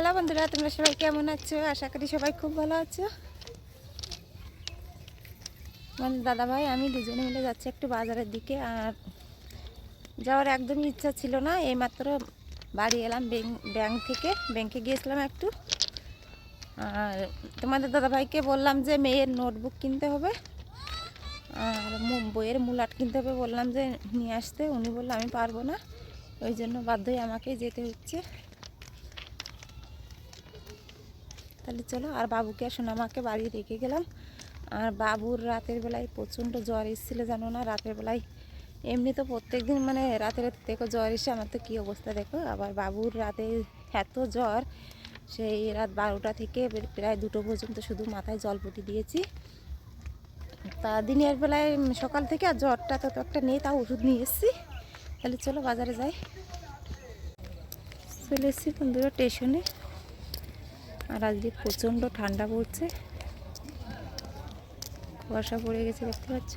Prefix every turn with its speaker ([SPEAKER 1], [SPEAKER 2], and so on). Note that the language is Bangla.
[SPEAKER 1] হ্যালো বন্ধুরা, তোমরা সবাই কেমন আছো? আশা করি সবাই খুব ভালো আছো। মানে দাদা ভাই আমি দুজনে মিলে যাচ্ছি একটু বাজারের দিকে, আর যাওয়ার একদমই ইচ্ছা ছিল না। এইমাত্র বাড়ি এলাম ব্যাংক থেকে, ব্যাংকে গিয়েছিলাম একটু। আর তোমাদের দাদা ভাইকে বললাম যে মেয়ের নোটবুক কিনতে হবে, আর বইয়ের মূলাট কিনতে হবে বললাম যে নিয়ে আসতে। উনি বলল, আমি পারব না। ওই জন্য বাধ্যই আমাকেই যেতে হচ্ছে। তাহলে চলো, আর বাবুকে আর সোনামাকে বাড়ি রেখে গেলাম। আর বাবুর রাতের বেলায় প্রচণ্ড জ্বর এসেছিল, জানো না? রাতের বেলায় এমনি তো প্রত্যেক দিন মানে রাতের দেখো জ্বর এসে, আমার তো কী অবস্থা দেখো? আবার বাবুর রাতে এত জ্বর, সেই রাত বারোটা থেকে প্রায় দুটো পর্যন্ত শুধু মাথায় জল পটি দিয়েছি। তা দিনের বেলায় সকাল থেকে আর জ্বরটা তত একটা নেই, তাও ওষুধ নিয়ে এসেছি। তাহলে চলো বাজারে যাই। চলে এসেছি বন্ধুরা স্টেশনে। আর আজকে প্রচণ্ড ঠান্ডা পড়ছে। কুয়াশা পড়ে গেছে দেখতে পাচ্ছ